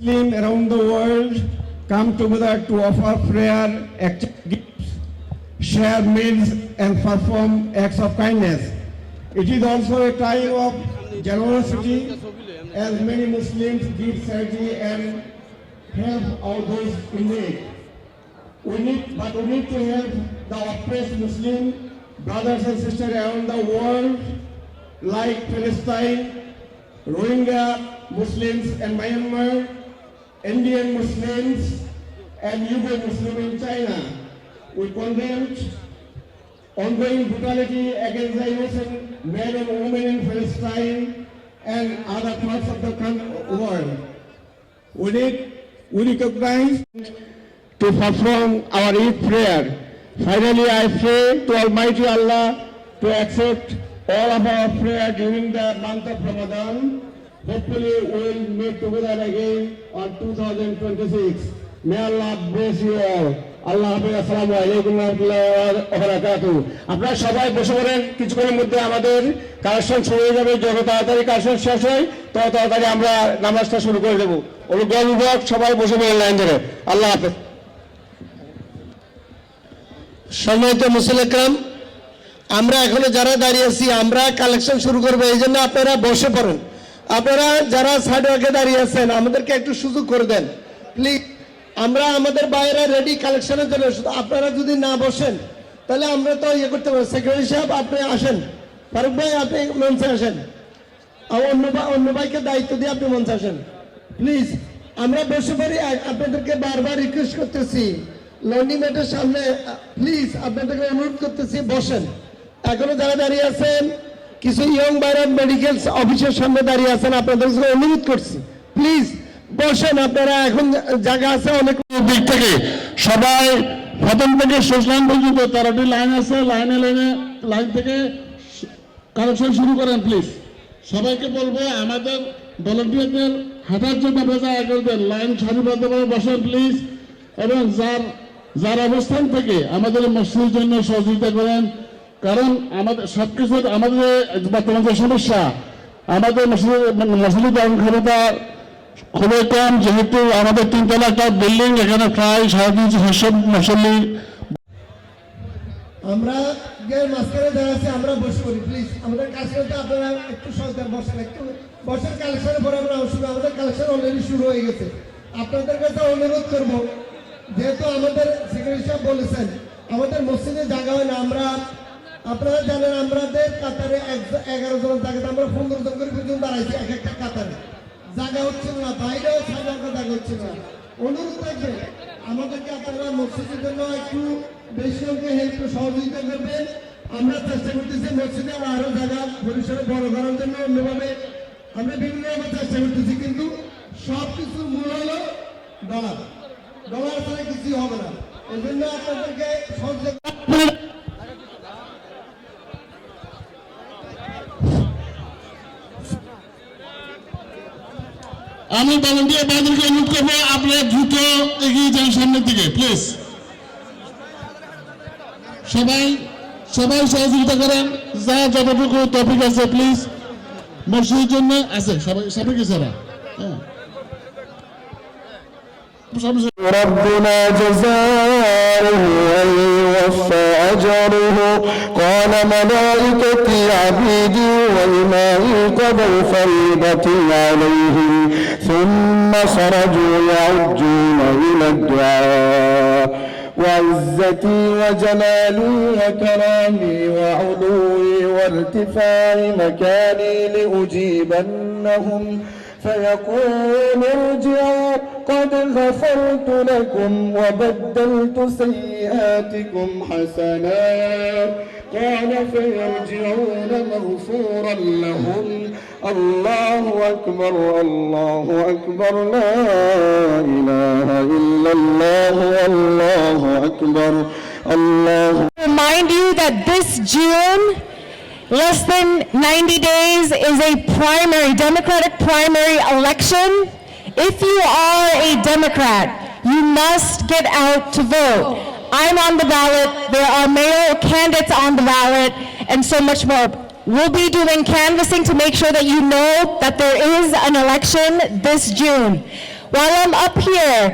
Muslims around the world come together to offer prayer, exchange gifts, share meals, and perform acts of kindness. It is also a time of generosity as many Muslims give charity and help all those in need. We need, but we need to help the oppressed Muslim brothers and sisters around the world, like Palestine, Rohingya Muslims in Myanmar, Indian Muslims, and Uyghur Muslims in China. We condemn ongoing brutality against the innocent men and women in Palestine and other parts of the world. We need, we recognize to perform our Eid prayer. Finally, I pray to Almighty Allah to accept all of our prayer during the month of Ramadan. Hopefully, we will meet together again on 2026. May Allah bless you all. আল্লাহ হাফিজ আসসালামু আলাইকুম রহমতুল্লাহ আপনারা সবাই বসে পড়েন কিছুক্ষণের মধ্যে আমাদের collection শুরু হয়ে যাবে যত তাড়াতাড়ি কালেকশন শেষ হয় তত তাড়াতাড়ি আমরা নামাজটা শুরু করে দেবো। অনুগ্রহ বিভাগ সবাই বসে পড়েন লাইন ধরে। আল্লাহ হাফেজ। সম্মানিত মুসলিকরাম আমরা এখনও যারা দাঁড়িয়ে আছি আমরা কালেকশন শুরু করব এই জন্য আপনারা বসে পড়েন। আপনারা যারা সাইড ওয়াকে দাঁড়িয়ে আছেন, আমাদেরকে একটু সুযোগ করে দেন। প্লিজ আমরা আমাদের বাইরে রেডি কালেকশনের জন্য আপনারা যদি না বসেন, তাহলে আমরা তো ইয়ে করতে পারব সেক্রেটারি সাহেব, আপনি আসেন। ফারুক ভাই, আপনি মঞ্চে আসেন। অন্য অন্য ভাইকে দায়িত্ব দিয়ে আপনি মঞ্চে আসেন। প্লিজ আমরা বসে পারি আপনাদেরকে বারবার রিকোয়েস্ট করতেছি। লন্ডি ম্যাটের সামনে প্লিজ আপনাদেরকে অনুরোধ করতেছি, বসেন। এখনও যারা দাঁড়িয়ে আছেন কিছু ইয়ং বাইরাম মেডিকেল অফিসের সামনে দাঁড়িয়ে আছেন, আপনাদের কাছে অনুরোধ করছি। প্লিজ বসেন, আপনারা এখন জায়গা আছে অনেক দিক থেকে। সবাই প্রথম থেকে শেষ লাইন পর্যন্ত, তেরোটি লাইন আছে, লাইনে লাইনে, লাইন থেকে কালেকশন শুরু করেন প্লিজ সবাইকে বলব, আমাদের ভলেন্টিয়ারদের হাঁটার জন্য ভেজা করে দেন লাইন সারিবদ্ধভাবে বসেন প্লিজ এবং যার যার অবস্থান থেকে আমাদের মসজিদের জন্য সহযোগিতা করেন কারণ আমাদের সব কিছু আমাদের বর্তমান যে সমস্যা, আমাদের মসজিদ মসজিদ ক্ষমতা খুবই কম, যেহেতু আমাদের তিনতলা একটা বিল্ডিং এখানে প্রায় সাড়ে তিনশো ছশো মুসল্লি আমরা মাঝখানে আছি, আমরা বসে পড়ি প্লিজ আমাদের তো আপনারা একটু সহজে বসেন, একটু বসেন কালেকশনের পরে আমরা শুরু আমাদের কালেকশন অলরেডি শুরু হয়ে গেছে। আপনাদের কাছে অনুরোধ করব, যেহেতু আমাদের সেক্রেটারি সাহেব বলেছেন, আমাদের মসজিদে জায়গা হয় না, আমরা আপনারা জানেন আমাদের কাতারে এগারো জন থাকে আমরা পনেরো জন করে পর্যন্ত দাঁড়াইছি, এক একটা কাতারে। জায়গা হচ্ছিল না, বাইরেও সাজার জায়গা হচ্ছিল না। অনুরোধ থাকবে আমাদেরকে আপনারা মসজিদের জন্য একটু বেশি অঙ্কে হেল্প সহযোগিতা করবেন। আমরা চেষ্টা করতেছি মসজিদে আরও জায়গা পরিসরে বড় করার জন্য অন্যভাবে। আমরা বিভিন্নভাবে চেষ্টা করতেছি, কিন্তু সব কিছুর মূল হলো ডলার। ডলার ছাড়া কিছুই হবে না। এই জন্য আপনাদেরকে সহযোগিতা আমি ভলেন্টিয়ার ভাইদেরকে অনুরোধ করব, আপনারা দ্রুত এগিয়ে যান সামনের দিকে প্লিজ সবাই সবাই সহযোগিতা করেন, যা যতটুকু টপিক আছে প্লিজ মসজিদের জন্য আছে, সবাই সবাই। সারা হ্যাঁ। ربنا جزاؤه أن يوفى أجره. قال ملائكتي عبيدي قضوا فريضة عليهم. ثم خرجوا يعجون إلى الدعاء. وعزتي وجلالي وكرامي وعلوي وارتفاع مكاني لأجيبنهم. فيقول ارجعوا قد غفرت لكم وبدلت سيئاتكم حسنات قال فيرجعون مغفورا لهم. الله أكبر الله أكبر لا إله إلا الله الله أكبر الله remind you that this June, less than 90 days, is a primary, Democratic primary election. If you are a Democrat, you must get out to vote. I'm on the ballot, there are mayoral candidates on the ballot, and so much more. We'll be doing canvassing to make sure that you know that there is an election this June. while I'm up here,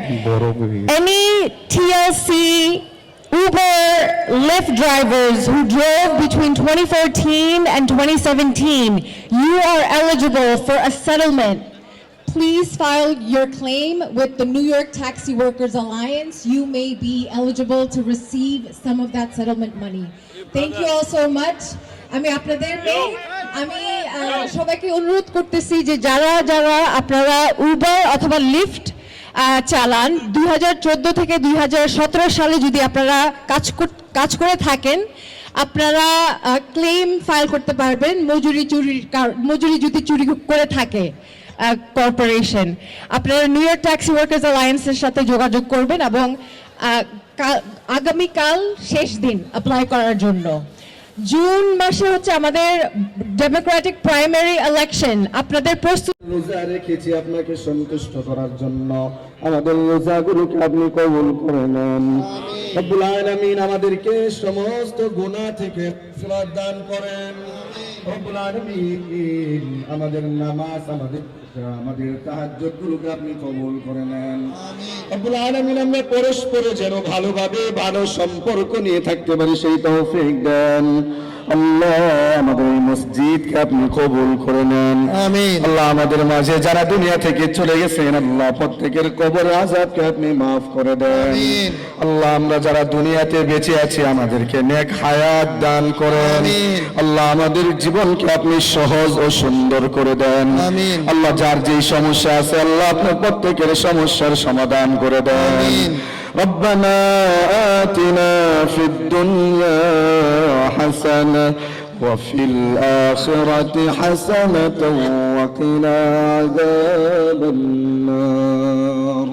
any TLC, Uber, Lyft drivers who drove between 2014 and 2017, you are eligible for a settlement. Please file your claim with the New York Taxi Workers Alliance. You may be eligible to receive some of that settlement money. Thank you all so much. আমি আপনাদেরকে আমি আহ, সবাইকে অনুরোধ করতেছি যে যারা যারা আপনারা উবার অথবা লিফট চালান। দুই হাজার চোদ্দ থেকে দুই হাজার সতেরো সালে যদি আপনারা কাজ কাজ করে থাকেন, আপনারা ক্লেম ফাইল করতে পারবেন মজুরি চুরির মজুরি যদি চুরি করে থাকে কর্পোরেশন আপনারা নিউ ইয়র্ক ট্যাক্সি ওয়ার্কার্স অ্যালায়েন্সের সাথে যোগাযোগ করবেন এবং আগামীকাল শেষ দিন অ্যাপ্লাই করার জন্য। জুন মাসে হচ্ছে আমাদের ডেমোক্রেটিক প্রাইমারি ইলেকশন আপনাদের প্রস্তুত রোজা রেখেছি আপনাকে সন্তুষ্ট করার জন্য। আমাদের রোজাগুলোকে আপনি কবুল করে নেন। রব্বুল আলামিন আমাদেরকে সমস্ত গুনাহ থেকে দান করেন। আমাদের নামাজ আমাদের আমাদের তাহাজ্জুদগুলোকে আপনি কবল করে নেন। রব্বুল আলমিন আমরা পরস্পরে যেন ভালোভাবে ভালো সম্পর্ক নিয়ে থাকতে পারি সেই তৌফিক দেন। আল্লাহ আমাদের এই মসজিদকে আপনি কবুল করে নেন। আল্লাহ আমাদের মাঝে যারা দুনিয়া থেকে চলে গেছেন আল্লাহ প্রত্যেকের কবর আজাবকে আপনি মাফ করে দেন। আল্লাহ আমরা যারা দুনিয়াতে বেঁচে আছি আমাদেরকে নেক হায়াত দান করেন। আল্লাহ আমাদের জীবনকে আপনি সহজ ও সুন্দর করে দেন। আল্লাহ যার যেই সমস্যা আছে আল্লাহ আপনার প্রত্যেকের সমস্যার সমাধান করে দেন। ربنا آتنا في الدنيا حسنة وفي الآخرة حسنة وقنا عذاب النار.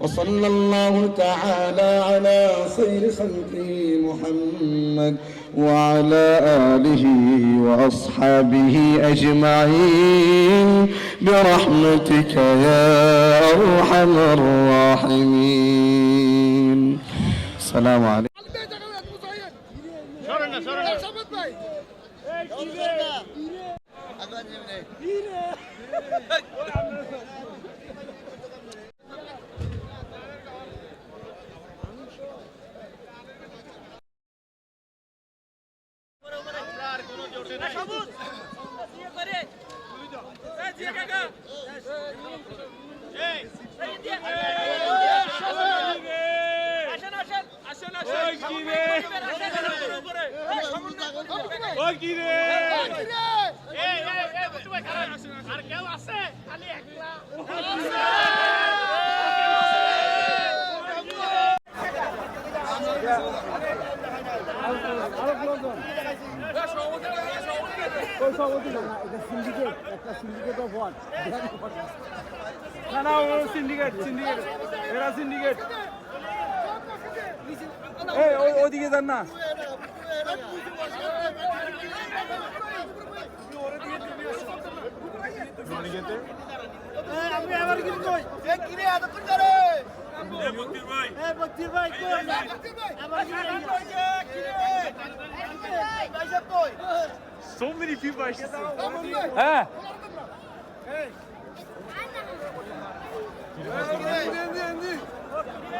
وصلى الله تعالى على خير خلقه محمد وعلى آله وأصحابه أجمعين. برحمتك يا أرحم الراحمين. السلام عليكم. আর কেউ আছে? খালি একলা। না না ও সিন্ডিকেট সিন্ডিকেট এরা সিন্ডিকেট এই ওই ওদিকে যান না